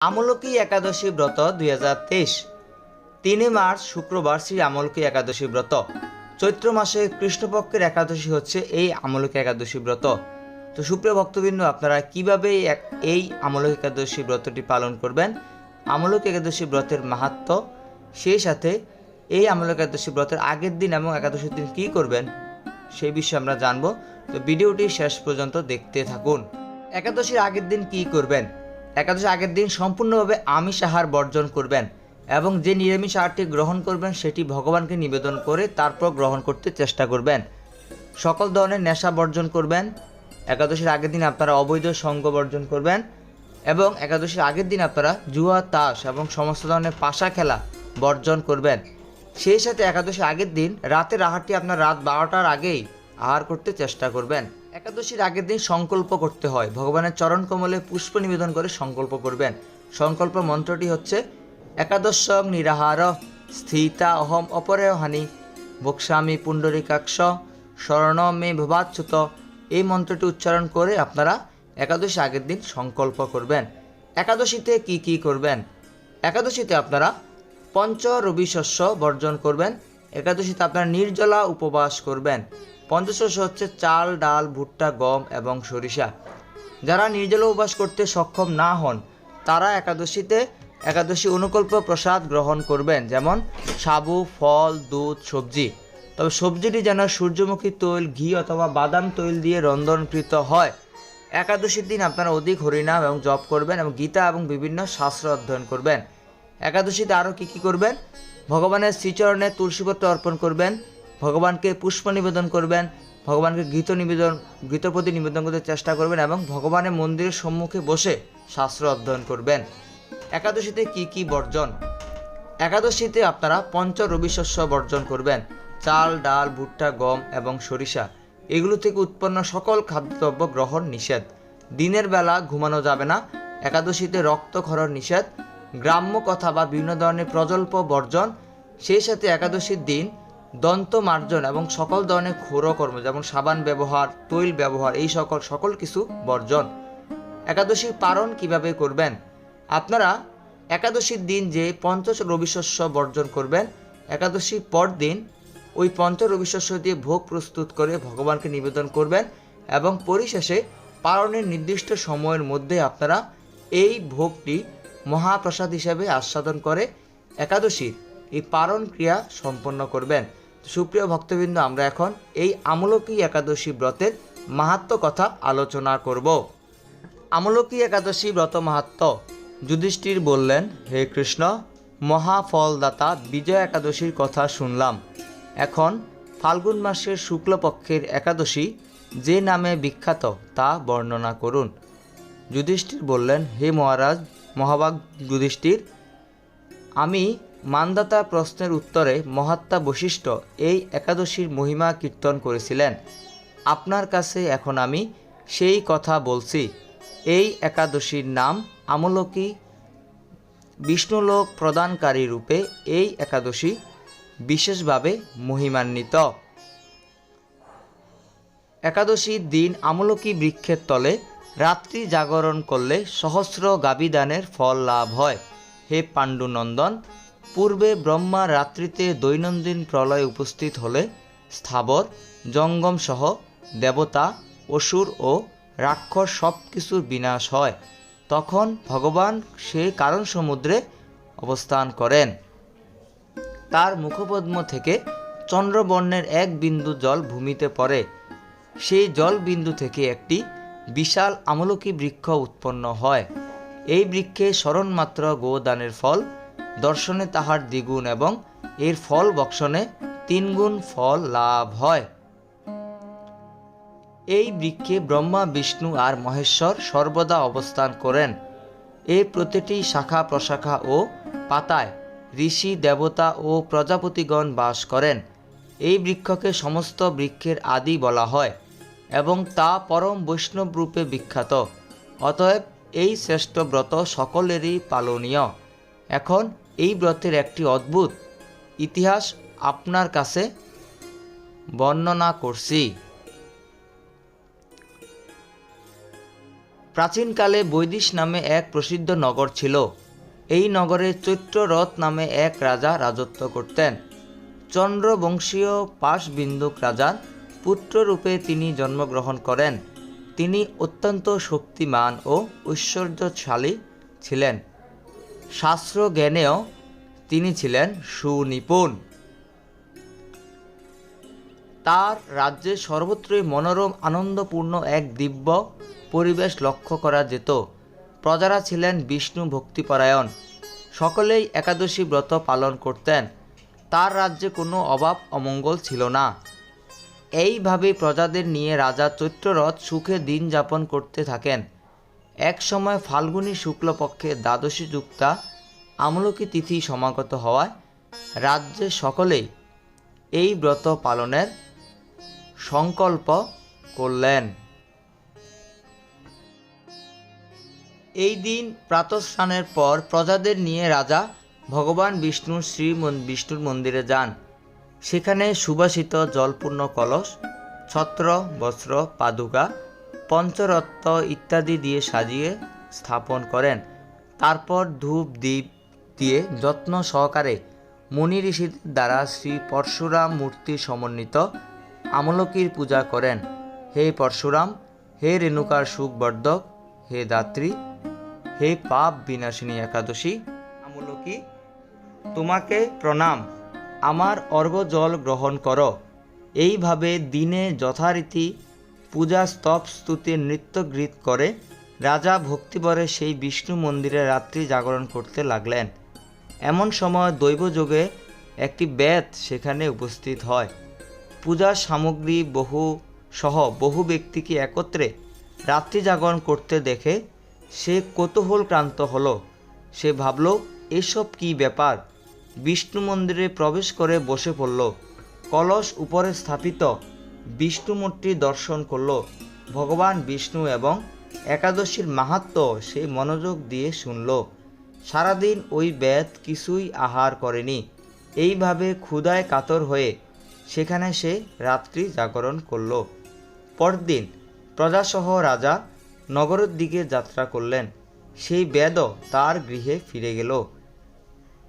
আমলকি একাদশী ব্রত দুই তিনে মার্চ, শুক্রবার শ্রী আমলকি একাদশী ব্রত। চৈত্র মাসে কৃষ্ণপক্ষের একাদশী হচ্ছে এই আমলকি একাদশী ব্রত। তো সুপ্রিয় ভক্তবৃন্দ, আপনারা কীভাবে এই আমলকি একাদশী ব্রতটি পালন করবেন? আমলকি একাদশী ব্রতের মাহাত্ম, সেই সাথে এই আমলকি একাদশী ব্রতের আগের দিন এবং একাদশীর দিন কী করবেন, সেই বিষয়ে আমরা জানব। তো ভিডিওটি শেষ পর্যন্ত দেখতে থাকুন। একাদশীর আগের দিন কি করবেন? একাদশীর আগের দিন সম্পূর্ণভাবে আমিষ আহার বর্জন করবেন এবং যে নিরামিষ আহারটি গ্রহণ করবেন সেটি ভগবানকে নিবেদন করে তারপর গ্রহণ করতে চেষ্টা করবেন। সকল ধরনের নেশা বর্জন করবেন। একাদশীর আগের দিন আপনারা অবৈধ সঙ্গ বর্জন করবেন এবং একাদশীর আগের দিন আপনারা জুয়া, তাস এবং সমস্ত ধরনের পাশা খেলা বর্জন করবেন। সেই সাথে একাদশীর আগের দিন রাতের আহারটি আপনার রাত বারোটার আগেই আহার করতে চেষ্টা করবেন। একাদশীর আগের দিন সংকল্প করতে হয়। ভগবানের চরণ কমলে পুষ্প নিবেদন করে সংকল্প করবেন। সংকল্প মন্ত্রটি হচ্ছে একাদশ নিরাহার স্থিতা অহম অপরেয় হানি বক্সামি পুণ্ডরিকাক্ষ স্বর্ণ মে ভবাচ্যুত। এই মন্ত্রটি উচ্চারণ করে আপনারা একাদশী আগের দিন সংকল্প করবেন। একাদশীতে কি কি করবেন? একাদশীতে আপনারা পঞ্চ রবি শস্য বর্জন করবেন। একাদশীতে আপনারা নির্জলা উপবাস করবেন। পঞ্চশস্য হচ্ছে চাল, ডাল, ভুট্টা, গম এবং সরিষা। যারা নির্জলা উপবাস করতে সক্ষম না হন, তারা একাদশীতে একাদশী অনুকল্প প্রসাদ গ্রহণ করবেন, যেমন সাবু, ফল, দুধ, সবজি। তবে সবজিটি যেন সূর্যমুখী তৈল, ঘি অথবা বাদাম তৈল দিয়ে রন্ধনকৃত হয়। একাদশীর দিন আপনারা অধিক হরিনাম এবং জপ করবেন এবং গীতা এবং বিভিন্ন শাস্ত্র অধ্যয়ন করবেন। একাদশীতে আরও কী কী করবেন? ভগবানের শ্রীচরণে তুলসীপত্র অর্পণ করবেন ভগবানকে পুষ্প নিবেদন করবেন, ভগবানকে গীত নিবেদন গীত প্রতি নিবেদন করতে চেষ্টা করবেন এবং ভগবানের মন্দিরের সম্মুখে বসে শাস্ত্র অধ্যয়ন করবেন। একাদশীতে কি কি বর্জন? একাদশীতে আপনারা পঞ্চ রবি শস্য বর্জন করবেন, চাল, ডাল, ভুট্টা, গম এবং সরিষা। এগুলো থেকে উৎপন্ন সকল খাদ্যদ্রব্য গ্রহণ নিষেধ। দিনের বেলা ঘুমানো যাবে না, একাদশীতে রক্তক্ষরণ নিষেধ, গ্রাম্য কথা বা বিভিন্ন ধরনের প্রজল্প বর্জন। সেই সাথে একাদশীর দিন দন্ত মার্জন এবং সকল ধরনের ক্ষুরকর্ম, যেমন সাবান ব্যবহার, তৈল ব্যবহার, এই সকল সকল কিছু বর্জন। একাদশীর পালন কীভাবে করবেন? আপনারা একাদশীর দিন যে পঞ্চ রবিশস্য বর্জন করবেন, একাদশীর পর দিন ওই পঞ্চ রবিশস্য দিয়ে ভোগ প্রস্তুত করে ভগবানকে নিবেদন করবেন এবং পরিশেষে পালনের নির্দিষ্ট সময়ের মধ্যে আপনারা এই ভোগটি মহাপ্রসাদ হিসাবে আস্বাদন করে একাদশীর এই পারণ ক্রিয়া সম্পন্ন করবেন। সুপ্রিয় ভক্তবৃন্দ, আমরা এখন এই আমলকি একাদশী ব্রতের মাহাত্ম কথা আলোচনা করব। আমলকি একাদশী ব্রত মাহাত্ম। যুধিষ্ঠির বললেন, হে কৃষ্ণ, মহাফলদাতা বিজয় একাদশীর কথা শুনলাম। এখন ফাল্গুন মাসের শুক্লপক্ষের একাদশী যে নামে বিখ্যাত তা বর্ণনা করুন। যুধিষ্ঠির বললেন, হে মহারাজ মহাবাগ যুধিষ্ঠির, আমি মানদাতা প্রশ্নের উত্তরে মহাত্মা বশিষ্ঠ এই একাদশীর মহিমা কীর্তন করেছিলেন। আপনার কাছে এখন আমি সেই কথা বলছি। এই একাদশীর নাম আমলকি বিষ্ণুলোক প্রদানকারী রূপে এই একাদশী বিশেষভাবে মহিমান্বিত। একাদশীর দিন আমলকি বৃক্ষের তলে রাত্রি জাগরণ করলে সহস্র গাবিদানের ফল লাভ হয়। হে পাণ্ডুনন্দন পূর্বে ব্রহ্মা রাত্রিতে দৈনন্দিন প্রলয় উপস্থিত হলে স্থাবর, জঙ্গম সহ দেবতা, অসুর ও রাক্ষস সব কিছুর বিনাশ হয়। তখন ভগবান সে কারণ সমুদ্রে অবস্থান করেন। তার মুখপদ্ম থেকে চন্দ্রবর্ণের এক বিন্দু জল ভূমিতে পড়ে। সেই জল বিন্দু থেকে একটি বিশাল আমলকি বৃক্ষ উৎপন্ন হয়। এই বৃক্ষে স্মরণমাত্র গোদানের ফল দর্শনে তাহার দ্বিগুণ এবং এর ফল বক্ষণে তিনগুণ ফল লাভ হয়। এই বৃক্ষে ব্রহ্মা, বিষ্ণু আর মহেশ্বর সর্বদা অবস্থান করেন। এর প্রতিটি শাখা প্রশাখা ও পাতায় ঋষি, দেবতা ও প্রজাপতিগণ বাস করেন। এই বৃক্ষকে সমস্ত বৃক্ষের আদি বলা হয় এবং তা পরম বৈষ্ণব রূপে বিখ্যাত। অতএব এই শ্রেষ্ঠ ব্রত সকলেরই পালনীয়। এখন এই ব্রতের একটি অদ্ভুত ইতিহাস আপনার কাছে বর্ণনা করছি। প্রাচীনকালে বৈদিশ নামে এক প্রসিদ্ধ নগর ছিল। এই নগরে চৈত্ররথ নামে এক রাজা রাজত্ব করতেন। চন্দ্রবংশীয় পাশবিন্দুক রাজার পুত্ররূপে তিনি জন্মগ্রহণ করেন। তিনি অত্যন্ত শক্তিমান ও ঐশ্বর্যশালী ছিলেন। শাস্ত্র জ্ঞানেও তিনি ছিলেন সুনিপুণ। তার রাজ্যে সর্বত্রই মনোরম, আনন্দপূর্ণ এক দিব্য পরিবেশ লক্ষ্য করা যেত। প্রজারা ছিলেন বিষ্ণু ভক্তিপরায়ণ। সকলেই একাদশী ব্রত পালন করতেন। তার রাজ্যে কোনো অভাব অমঙ্গল ছিল না। এইভাবে প্রজাদের নিয়ে রাজা চৈত্ররথ সুখে দিন যাপন করতে থাকেন। এক সময় ফাল্গুনী শুক্লপক্ষে দ্বাদশী যুক্তা আমলকি তিথি সমাগত হওয়ায় রাজ্যে সকলেই এই ব্রত পালনের সংকল্প করলেন। এই দিন প্রাতঃস্নানের পর প্রজাদের নিয়ে রাজা ভগবান বিষ্ণুর শ্রী বিষ্ণুর মন্দিরে যান। সেখানে সুবাসিত জলপূর্ণ কলস, ছত্র, বস্ত্র, পাদুকা পঞ্চরত্ন ইত্যাদি দিয়ে সাজিয়ে স্থাপন করেন। তারপর ধূপ দ্বীপ দিয়ে যত্ন সহকারে মুনি ঋষিদের দ্বারা শ্রী পরশুরাম মূর্তি সমন্বিত আমলকির পূজা করেন। হে পরশুরাম, হে রেণুকার সুখবর্ধক, হে দাত্রী, হে পাপ বিনাশিনী একাদশী, আমলকি, তোমাকে প্রণাম। আমার অর্ঘ জল গ্রহণ করো। এইভাবে দিনে যথারীতি পূজা স্তব স্তুতি নৃত্য গীত করে রাজা ভক্তিবরে সেই বিষ্ণু মন্দিরে রাত্রি জাগরণ করতে লাগলেন। এমন সময় দৈবযোগে একটি বেদ সেখানে উপস্থিত হয়। পূজার সামগ্রী বহু সহ বহু ব্যক্তিকে একত্রে রাত্রি জাগরণ করতে দেখে সে কৌতূহল কৌতূহলক্রান্ত হলো। সে ভাবল, এসব কি ব্যাপার? বিষ্ণু মন্দিরে প্রবেশ করে বসে পড়ল। কলস উপরে স্থাপিত বিষ্ণু মূর্তি দর্শন করল। ভগবান বিষ্ণু এবং একাদশীর মাহাত্ম সে মনোযোগ দিয়ে শুনল। সারাদিন ওই বেদ কিছুই আহার করেনি। এইভাবে ক্ষুধায় কাতর হয়ে সেখানে সে রাত্রি জাগরণ করল। পরদিন প্রজাসহ রাজা নগরের দিকে যাত্রা করলেন। সেই বেদও তার গৃহে ফিরে গেল।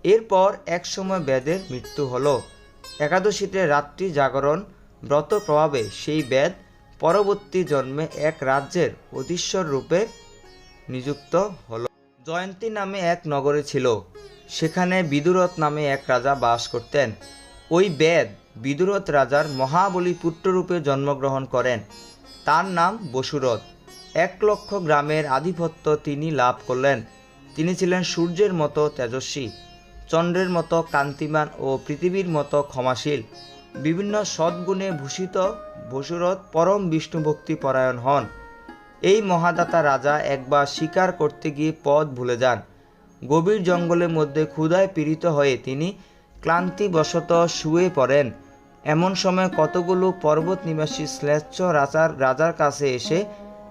এরপর এক সময় বেদের মৃত্যু হল। একাদশীতে রাত্রি জাগরণ ব্রত প্রভাবে সেই বেদ পরবর্তী জন্মে এক রাজ্যের অধীশ্বর রূপে নিযুক্ত হল। জয়ন্তী নামে এক নগরে ছিল। সেখানে বিদুরথ নামে এক রাজা বাস করতেন। ওই বেদ বিদুরথ রাজার মহাবলী পুত্ররূপে জন্মগ্রহণ করেন। তার নাম বসুরথ। এক লক্ষ গ্রামের আধিপত্য তিনি লাভ করলেন। তিনি ছিলেন সূর্যের মতো তেজস্বী, চন্দ্রের মতো কান্তিমান ও পৃথিবীর মতো ক্ষমাশীল। বিভিন্ন সদ্গুণে ভূষিত বসুরথ পরম বিষ্ণুভক্তি পরায়ণ হন। এই মহাদাতা রাজা একবার শিকার করতে গিয়ে পথ ভুলে যান। গভীর জঙ্গলের মধ্যে ক্ষুধায় পীড়িত হয়ে তিনি ক্লান্তিবশত শুয়ে পড়েন। এমন সময় কতগুলো পর্বত নিবাসী শ্লেচ্ছ রাজার রাজার কাছে এসে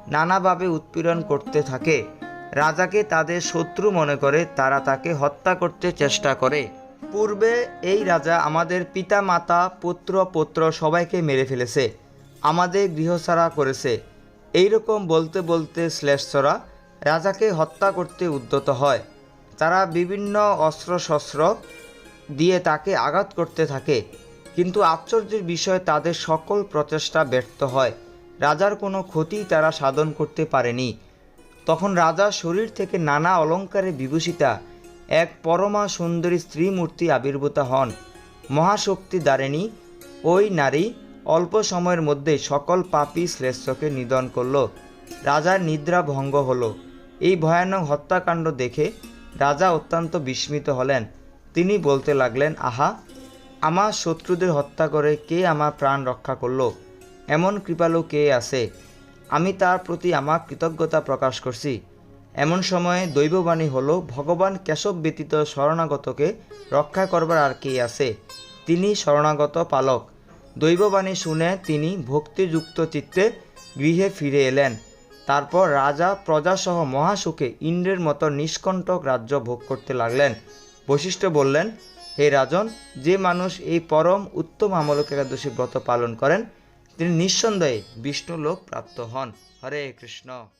নানাভাবে উৎপীড়ন করতে থাকে। রাজাকে তাদের শত্রু মনে করে তারা তাকে হত্যা করতে চেষ্টা করে। পূর্বে এই রাজা আমাদের পিতা, মাতা, পুত্র পুত্র সবাইকে মেরে ফেলেছে, আমাদের গৃহছাড়া করেছে। এইরকম বলতে বলতে শ্লেষরা রাজাকে হত্যা করতে উদ্যত হয়। তারা বিভিন্ন অস্ত্রশস্ত্র দিয়ে তাকে আঘাত করতে থাকে, কিন্তু আশ্চর্যের বিষয় তাদের সকল প্রচেষ্টা ব্যর্থ হয়। রাজার কোনো ক্ষতি তারা সাধন করতে পারেনি। তখন রাজা শরীর থেকে নানা অলঙ্কারে বিভূষিতা এক পরমা সুন্দরী স্ত্রী মূর্তি আবির্ভূত হন। মহাশক্তি দ্বারিণী ওই নারী অল্প সময়ের মধ্যে সকল পাপী শ্রেষ্ঠকে নিধন করল। রাজার নিদ্রা ভঙ্গ হল। এই ভয়ানক হত্যাকাণ্ড দেখে রাজা অত্যন্ত বিস্মিত হলেন। তিনি বলতে লাগলেন, আহা, আমার শত্রুদের হত্যা করে কে আমার প্রাণ রক্ষা করল? এমন কৃপালু কে আছে? আমি তার প্রতি আমার কৃতজ্ঞতা প্রকাশ করছি। এমন সময়ে দৈববাণী হলো, ভগবান কেশব ব্যতীত শরণাগতকে রক্ষা করবার আর কে আছে? তিনি শরণাগত পালক। দৈববাণী শুনে তিনি ভক্তিযুক্ত চিত্তে গৃহে ফিরে এলেন। তারপর রাজা প্রজাসহ মহাসুখে ইন্দ্রের মতো নিষ্কণ্টক রাজ্য ভোগ করতে লাগলেন। বশিষ্ঠ বললেন, হে রাজন, যে মানুষ এই পরম উত্তম আমলক একাদশী ব্রত পালন করেন, তিনি নিঃসন্দেহে বিষ্ণু লোক প্রাপ্ত হন। হরে কৃষ্ণ।